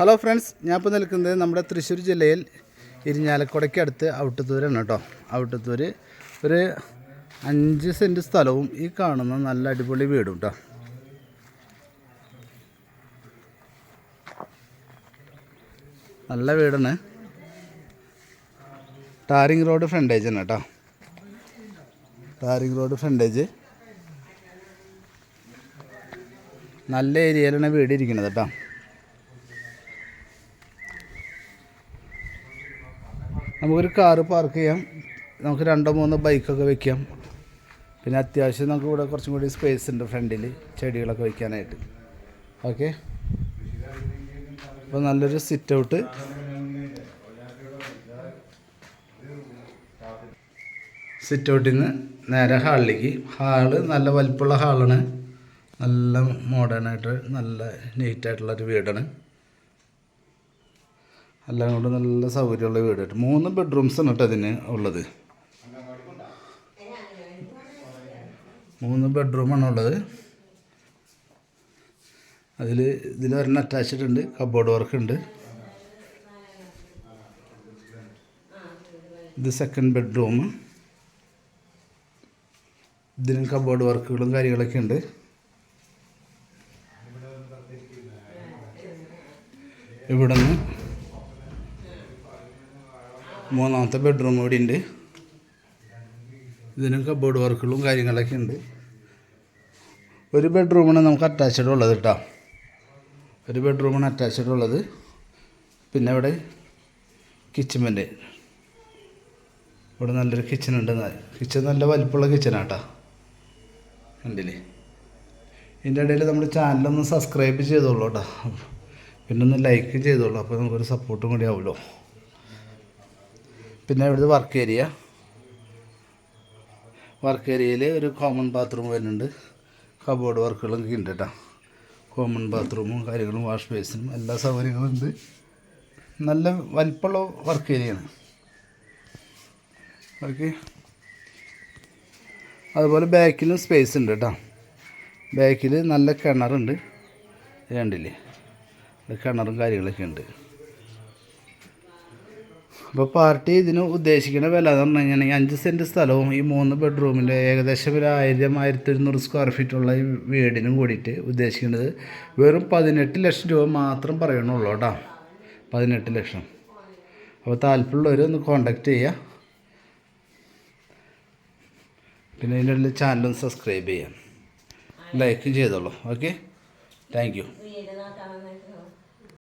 Hello friends ഞാൻ ഇപ്പോൾ നിൽക്കുന്നത് നമ്മുടെ തൃശ്ശൂർ ജില്ലയിൽ ഇരിഞ്ഞാലക്കുടയ്ക്ക് അടുത്ത് ഔട്ടത്തൂരാണ് കേട്ടോ. ഔട്ടത്തൂർ ഒരു അഞ്ച് സെന്റ് സ്ഥലവും ഈ കാണുന്ന നല്ല അടിപൊളി വീടും കേട്ടോ നല്ല വീടാണ്. ടാറിങ് റോഡ് ഫ്രണ്ടേജ് ആണ് കേട്ടോ ടാറിങ് റോഡ് ഫ്രണ്ടേജ് നല്ല ഏരിയയിലാണ് വീട് ഇരിക്കുന്നത് കേട്ടോ നമുക്കൊരു കാറ് പാർക്ക് ചെയ്യാം. നമുക്ക് രണ്ടോ മൂന്നോ ബൈക്കൊക്കെ വെക്കാം. പിന്നെ അത്യാവശ്യം നമുക്ക് ഇവിടെ കുറച്ചും കൂടി സ്പേസ് ഉണ്ട് ഫ്രണ്ടിൽ ചെടികളൊക്കെ വയ്ക്കാനായിട്ട് ഓക്കെ അപ്പോൾ നല്ലൊരു സിറ്റ് ഔട്ട് സിറ്റ് ഔട്ടിൽ നിന്ന് നേരെ ഹാളിലേക്ക്. ഹാൾ നല്ല വലിപ്പമുള്ള ഹാളാണ്. നല്ല മോഡേൺ ആയിട്ട് നല്ല നീറ്റായിട്ടുള്ളൊരു വീടാണ്. എല്ലാം കൊണ്ട് നല്ല സൗകര്യമുള്ള വീട് കേട്ടോ മൂന്ന് ബെഡ്റൂംസ് ആണ് കേട്ടോ അതിന് ഉള്ളത്. മൂന്ന് ബെഡ്റൂമാണ് ഉള്ളത്. അതിൽ ഇതിൽ ഒരെണ്ണം അറ്റാച്ച്ഡ് ഉണ്ട് കബോർഡ് വർക്ക് ഉണ്ട്. ഇത് സെക്കൻഡ് ബെഡ്റൂം ഇതിനും കബോർഡ് വർക്കുകളും കാര്യങ്ങളൊക്കെ ഉണ്ട്. ഇവിടെ നിന്ന് മൂന്നാമത്തെ ബെഡ്റൂം ഇവിടെ ഉണ്ട്. ഇതിനും കബോർഡ് വർക്കുകളും കാര്യങ്ങളൊക്കെ ഉണ്ട്. ഒരു ബെഡ്റൂമാണ് നമുക്ക് അറ്റാച്ച്ഡ് ഉള്ളത് കേട്ടോ ഒരു ബെഡ്റൂമാണ് അറ്റാച്ച്ഡ് ഉള്ളത്. പിന്നെ ഇവിടെ കിച്ചൻ ഇവിടെ നല്ലൊരു കിച്ചൺ ഉണ്ട്. കിച്ചൺ നല്ല വലിപ്പമുള്ള കിച്ചനാണ് കേട്ടോ കണ്ടില്ലേ? ഇതിന്റെ ഇടയിൽ നമ്മുടെ ചാനലൊന്ന് സബ്സ്ക്രൈബ് ചെയ്തോളൂ കേട്ടോ പിന്നെ ഒന്ന് ലൈക്ക് ചെയ്തോളൂ. അപ്പോൾ നമുക്കൊരു സപ്പോർട്ടും കൂടി ആവുമല്ലോ പിന്നെ ഇവിടുത്തെ വർക്ക് ഏരിയ വർക്ക് ഏരിയയിൽ ഒരു കോമൺ ബാത്റൂം വരുന്നുണ്ട്. കബോർഡ് വർക്കുകളും ഉണ്ട് കേട്ടോ കോമൺ ബാത്റൂമും കാര്യങ്ങളും വാഷ് ബേസിനും എല്ലാ സൗകര്യങ്ങളും ഉണ്ട്. നല്ല വലിപ്പമുള്ള വർക്ക് ഏരിയയാണ് ഓക്കെ അതുപോലെ ബാക്കിലും സ്പേസ് ഉണ്ട് കേട്ടോ ബാക്കിൽ നല്ല കിണറുണ്ട്. രണ്ടില്ലേ കിണറും കാര്യങ്ങളൊക്കെ ഉണ്ട്. അപ്പോൾ പാർട്ടി ഇതിന് ഉദ്ദേശിക്കുന്ന വില എന്ന് പറഞ്ഞു കഴിഞ്ഞാൽ അഞ്ച് സെന്റ് സ്ഥലവും ഈ മൂന്ന് ബെഡ്റൂമിന്റെ ഏകദേശം ഒരു ആയിരം ആയിരത്തി ഒരുന്നൂറ് സ്ക്വയർ ഫീറ്റുള്ള ഈ വീടിനും കൂടിയിട്ട് ഉദ്ദേശിക്കുന്നത് വെറും പതിനെട്ട് ലക്ഷം രൂപ മാത്രം പറയണുള്ളൂ കേട്ടോ. പതിനെട്ട് ലക്ഷം. അപ്പോൾ താല്പര്യമുള്ളവർ ഒന്ന് കോണ്ടാക്ട് ചെയ്യുക പിന്നെ ഇതിന്റെ ഇടയിൽ ചാനലും സബ്സ്ക്രൈബ് ചെയ്യാം. ലൈക്ക് ചെയ്തോളൂ. Okay thank you